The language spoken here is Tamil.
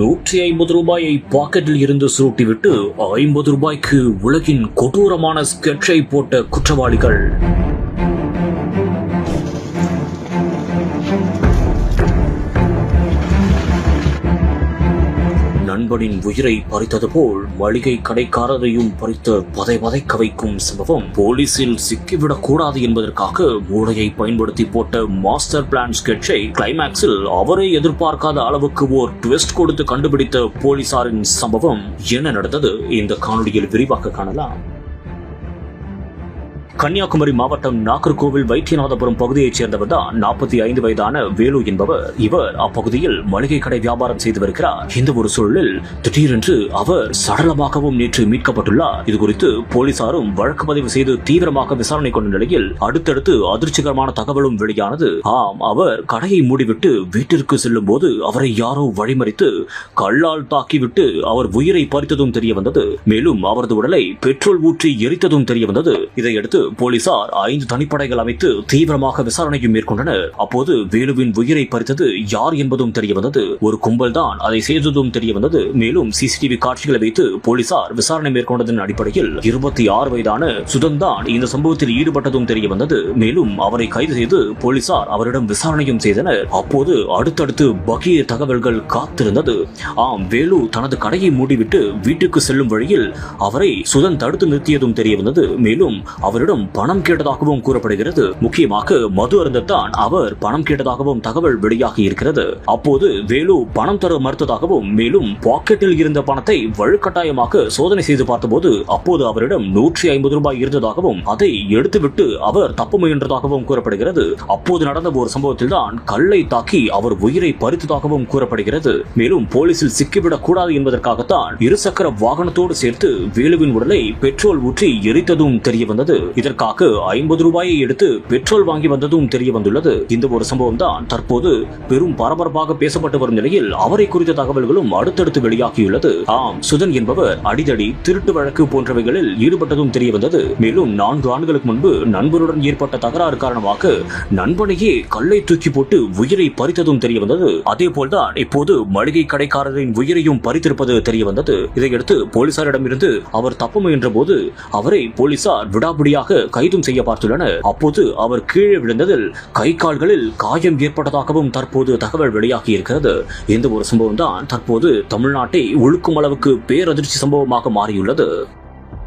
நூற்றி ஐம்பது ரூபாயை பாக்கெட்டில் இருந்து சுருட்டிவிட்டு ஐம்பது ரூபாய்க்கு உலகின் கொடூரமான ஸ்கெட்சை போட்ட குற்றவாளிகள். நண்பனின் உயிரை பறித்தது போல் மளிகை கடைக்காரரையும் பறித்து பதை பதைக்க வைக்கும் சம்பவம் போலீசில் சிக்கிவிடக் கூடாது என்பதற்காக மூளையை பயன்படுத்தி போட்ட மாஸ்டர் பிளான் ஸ்கெட்சை கிளைமேக்ஸில் அவரே எதிர்பார்க்காத அளவுக்கு ஓர் ட்விஸ்ட் கொடுத்து கண்டுபிடித்த போலீசாரின் சம்பவம் என்ன நடந்தது? இந்த காணொலியில் விரிவாக காணலாம். கன்னியாகுமரி மாவட்டம் நாகர்கோவில் வைத்தியநாதபுரம் பகுதியைச் சேர்ந்தவர் தான் நாற்பத்தி ஐந்து வயதான வேலு என்பவர். இவர் அப்பகுதியில் மளிகை கடை வியாபாரம் செய்து வருகிறார். இந்த ஒரு சூழலில் திடீரென்று அவர் சடலமாகவும் நேற்று மீட்கப்பட்டுள்ளார். இது குறித்து போலீசாரும் வழக்கு பதிவு செய்து தீவிரமாக விசாரணை கொண்ட நிலையில் அடுத்தடுத்து அதிர்ச்சிகரமான தகவலும் வெளியானது. ஆம் அவர் கடையை மூடிவிட்டு வீட்டிற்கு செல்லும் போது அவரை யாரோ வழிமறித்து கல்லால் தாக்கிவிட்டு அவர் உயிரை பறித்ததும் தெரிய வந்தது மேலும் அவரது உடலை பெட்ரோல் ஊற்றி எரித்ததும் தெரிய வந்தது இதையடுத்து போலீசார் ஐந்து தனிப்படைகள் அமைத்து தீவிரமாக விசாரணையும் மேற்கொண்டனர். அப்போது வேலுவின் உயிரை பறித்தது யார் என்பதும் தெரியவந்தது. ஒரு கும்பல் தான் அதை செய்ததும் தெரியவந்தது. மேலும் சிசிடிவி காட்சிகளை வைத்து போலீசார் விசாரணை மேற்கொண்டதன் அடிப்படையில் இருபத்தி ஆறு வயதான சுதன் தான் இந்த சம்பவத்தில் ஈடுபட்டதும் தெரியவந்தது. மேலும் அவரை கைது செய்து போலீசார் அவரிடம் விசாரணையும் செய்தனர். அப்போது அடுத்தடுத்து பகிய தகவல்கள் காத்திருந்தது. ஆம் வேலு தனது கடையை மூடிவிட்டு வீட்டுக்கு செல்லும் வழியில் அவரை சுதன் தடுத்து நிறுத்தியதும் தெரியவந்தது. மேலும் அவரிடம் அவரிடம் பணம் கேட்டதாகவும் கூறப்படுகிறது. முக்கியமாக மது அருந்தத்தான் அவர் பணம் கேட்டதாகவும் தகவல் வெளியாகி இருக்கிறது. அப்போது வேலு பணம் தர மறுத்ததாகவும் மேலும் பாக்கெட்டில் இருந்த பணத்தை வழுக்கட்டாயமாக சோதனை செய்து பார்த்தபோது அப்போது அவரிடம் நூற்றி ஐம்பது ரூபாய் இருந்ததாகவும் அதை எடுத்துவிட்டு அவர் தப்ப முயன்றதாகவும் கூறப்படுகிறது. அப்போது நடந்த ஒரு சம்பவத்தில் தான் கல்லை தாக்கி அவர் உயிரை பறித்ததாகவும் கூறப்படுகிறது. மேலும் போலீசில் சிக்கிவிடக் கூடாது என்பதற்காகத்தான் இருசக்கர வாகனத்தோடு சேர்த்து வேலுவின் உடலை பெட்ரோல் ஊற்றி எரித்ததும் தெரிய வந்தது இதற்காக ஐம்பது ரூபாயை எடுத்து பெட்ரோல் வாங்கி வந்ததும் தெரிய வந்துள்ளது இந்த ஒரு சம்பவம் தான் தற்போது பெரும் பரபரப்பாக பேசப்பட்டு வரும் நிலையில் அவரை குறித்த தகவல்களும் அடுத்தடுத்து வெளியாகியுள்ளது. ஆம் சுதன் என்பவர் அடிதடி திருட்டு வழக்கு போன்றவைகளில் ஈடுபட்டதும் தெரிய வந்தது மேலும் நான்கு ஆண்டுகளுக்கு முன்பு நண்பருடன் ஏற்பட்ட தகராறு காரணமாக நண்பனையே கல்லை தூக்கி போட்டு உயிரை பறித்ததும் தெரிய வந்தது அதே போல்தான் இப்போது மளிகை கடைக்காரரின் உயிரையும் பறித்திருப்பது தெரிய வந்தது இதையடுத்து போலீசாரிடமிருந்து அவர் தப்ப முயன்ற போது அவரை போலீசார் விடாபிடியாக கைதும் செய்ய பார்த்துள்ளனர் அப்போது அவர் கீழே விழுந்ததில் கை கால்களில் காயம் ஏற்பட்டதாகவும் தற்போது தகவல் வெளியாகி இருக்கிறது இந்த ஒரு சம்பவம் தான் தற்போது தமிழ்நாட்டை ஒழுக்கும் அளவுக்கு பேரதிர்ச்சி சம்பவமாக மாறியுள்ளது.